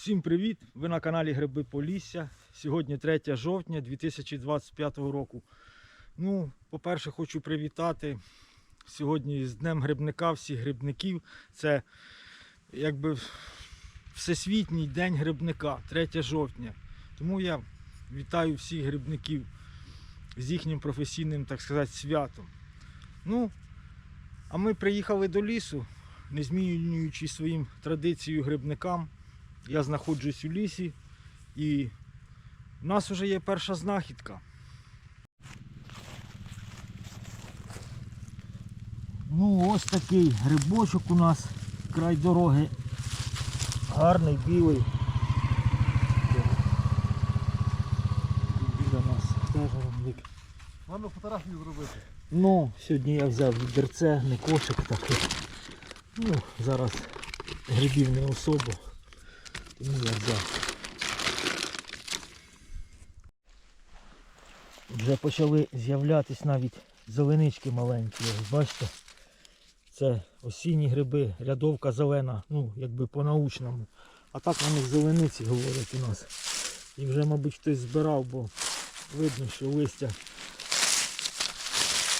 Усім привіт! Ви на каналі Гриби Полісся. Сьогодні 3 жовтня 2025 року. Ну, по-перше, хочу привітати сьогодні з Днем грибника всіх грибників. Це якби Всесвітній день грибника, 3 жовтня. Тому я вітаю всіх грибників з їхнім професійним, так сказати, святом. Ну, а ми приїхали до лісу, не змінюючи своїм традицією грибникам. Я знаходжусь у лісі і в нас вже є перша знахідка. Ну, ось такий грибочок у нас край дороги. Гарний, білий. Біля нас теж грибник. Можна фотографію зробити. Ну, сьогодні я взяв відерце, не кошик такий. Ну, зараз грибів не особо. Тому. Вже почали з'являтись навіть зеленички маленькі. Бачите? Це осінні гриби, рядовка зелена, ну, якби по-научному. А так них зелениці говорять у нас. І вже, мабуть, хтось збирав, бо видно, що листя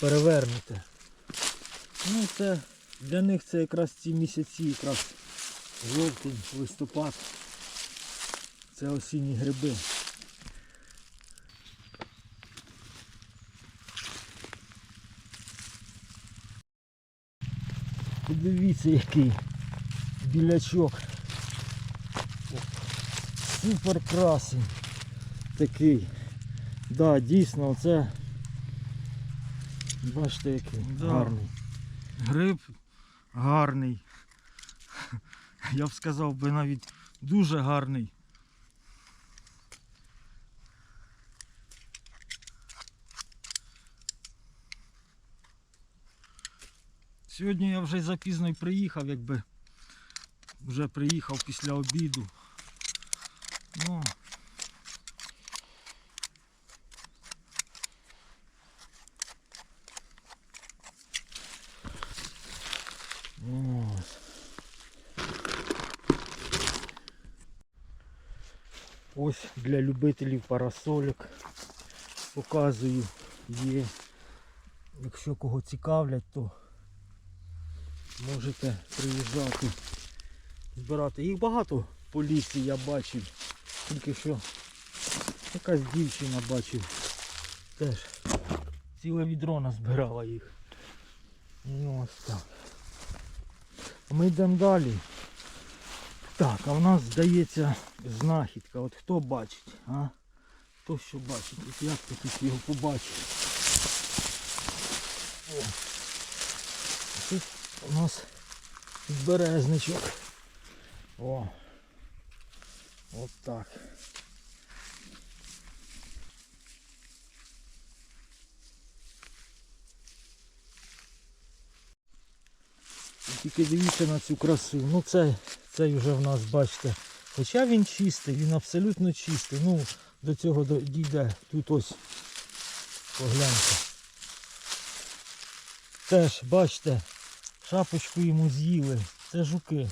перевернуте. Ну це для них це якраз ці місяці, якраз жовтень, листопад. Це осінні гриби. Подивіться який білячок. Супер красень такий. Да, дійсно, це бачите який Да. гарний. Гриб гарний. Я б сказав би навіть дуже гарний. Сьогодні я вже запізно й приїхав, якби вже приїхав після обіду. Ну, Ось. Для любителів парасольок показую є. Якщо кого цікавлять, то можете приїжджати збирати. Їх багато по лісі я бачив. Тільки що якась дівчина бачив. Теж ціле відро назбирала їх. Ну ось так. Ми йдемо далі. Так, а в нас здається знахідка. От хто бачить, а? Хто що бачить? От як ти тут його побачиш? О. У нас березничок. О. От так. Тільки дивіться на цю красу. Ну це, цей вже в нас, бачите. Хоча він чистий, він абсолютно чистий. Ну, до цього дійде. Тут ось погляньте. Теж, бачите, шапочку йому з'їли. Це жуки.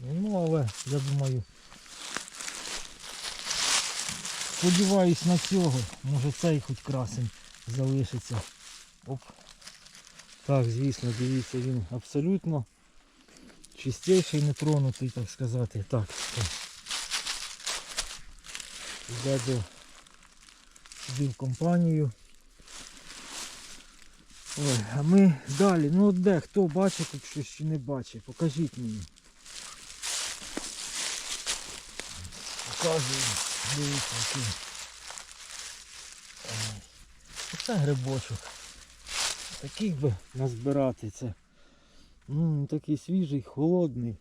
Ну, але я думаю. Сподіваюсь на цього. Може цей хоч красень залишиться. Оп. Так, звісно, дивіться, він абсолютно чистіший, не тронутий, так сказати. Так. Йде до сюди в компанію. Ой, а ми далі. Ну от де, хто бачить тут щось чи не бачить, покажіть мені. Показую. Дивіться, який. Оце грибочок. Таких би назбирати це. М, такий свіжий, холодний.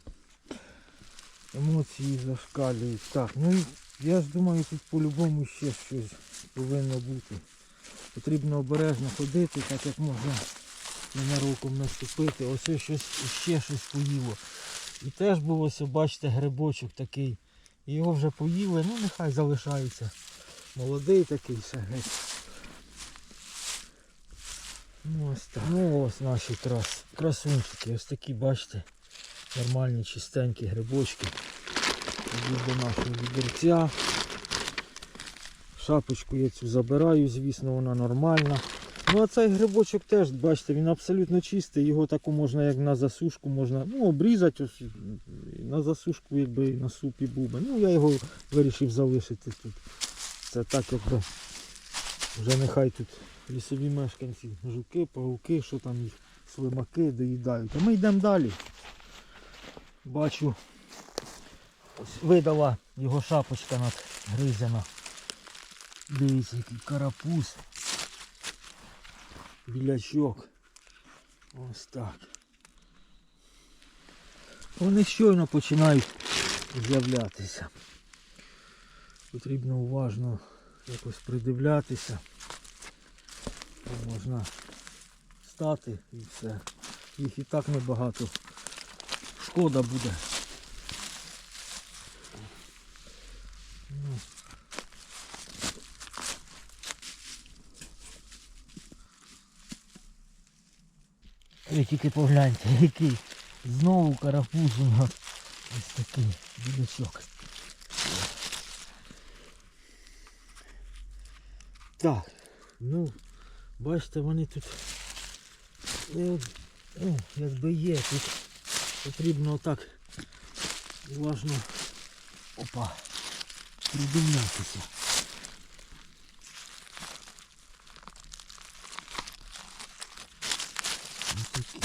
Емоції зашкалюють. Так, ну я ж думаю, тут по-любому ще щось повинно бути. Потрібно обережно ходити, так як можна ненароком наступити. Ось ось щось ще щось поїло. І теж був ось, бачите, грибочок такий. Його вже поїли, ну нехай залишається. Молодий такий ще геть. Ну ось так. Ну ось наші крас... красунчики. Ось такі, бачите, нормальні, чистенькі грибочки. Йду до нашого відерця. Шапочку я цю забираю, звісно, вона нормальна. Ну а цей грибочок теж, бачите, він абсолютно чистий, його таку можна як на засушку, можна ну, обрізати, ось, на засушку, якби на супі був би. Ну я його вирішив залишити тут. Це так якби вже нехай тут лісові мешканці, жуки, павуки, що там їх, слимаки доїдають. А ми йдемо далі. Бачу, ось видала його шапочка надгризена. Дивіться, який карапуз. Білячок. Ось так. Вони щойно починають з'являтися. Потрібно уважно якось придивлятися. Можна стати і все. Їх і так небагато. Шкода буде. Ви тільки погляньте, який знову карапуз у нас ось такий білячок. Так, ну, бачите, вони тут од- ну, якби є, тут потрібно отак уважно опа, придивлятися. Ось такі.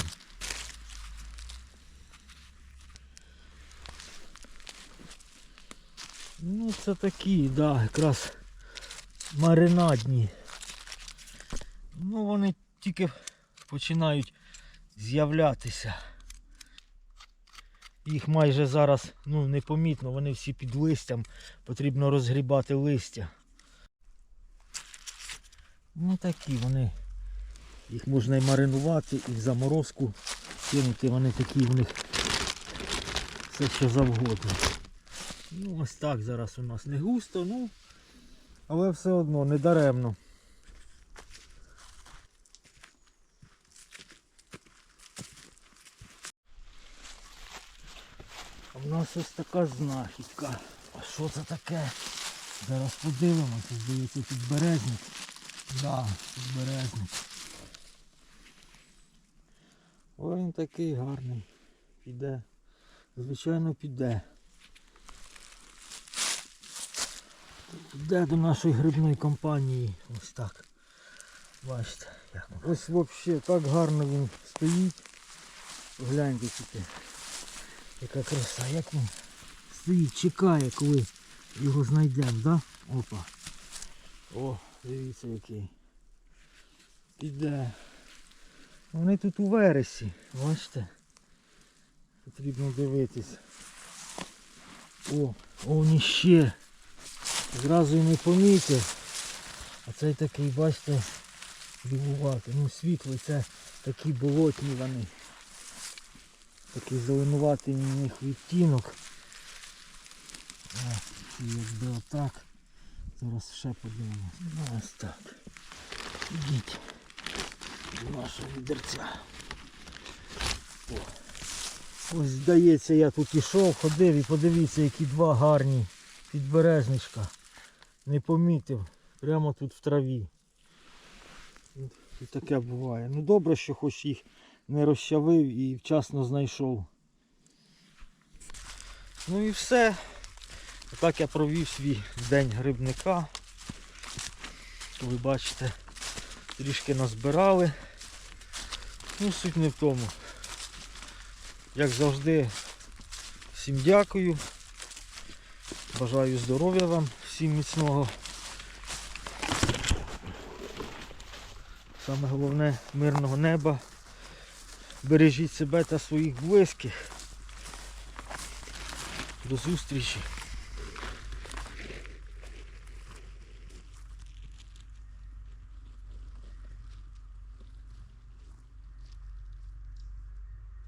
Ну це такі, да, якраз маринадні. Ну вони тільки починають з'являтися. Їх майже зараз ну, непомітно, вони всі під листям, потрібно розгрібати листя. Ну такі вони. Їх можна і маринувати, і в заморозку кинути, вони такі в них все що завгодно. Ну ось так зараз у нас не густо, ну, але все одно не даремно. А в нас ось така знахідка. А що це таке? Зараз подивимося, здається, підберезник. Да, підберезник. Ой, він такий гарний. Піде. Звичайно піде. Піде до нашої грибної компанії. Ось так. Бачите, як. Ось взагалі так гарно він стоїть. Гляньте тільки. Яка краса, як він стоїть, чекає, коли його знайдемо, да? Опа. О, дивіться який. Піде. Вони тут у вересі, бачите? Потрібно дивитись. О, о, ще. Зразу і не помітив. А цей такий, бачите, дивувати. Ну світлий, це такі болотні вони. Такий зеленуватий у них відтінок. І якби отак. Зараз ще подивимось. Ну ось так. Ідіть до нашого відерця. Ось здається, я тут ішов, ходив і подивіться, які два гарні підбережничка. Не помітив. Прямо тут в траві. І таке буває. Ну добре, що хоч їх не розчавив і вчасно знайшов. Ну і все. Отак я провів свій день грибника. Ви бачите, трішки назбирали. Ну, суть не в тому. Як завжди, всім дякую. Бажаю здоров'я вам, всім міцного. Саме головне мирного неба. Бережіть себе та своїх близьких. До зустрічі.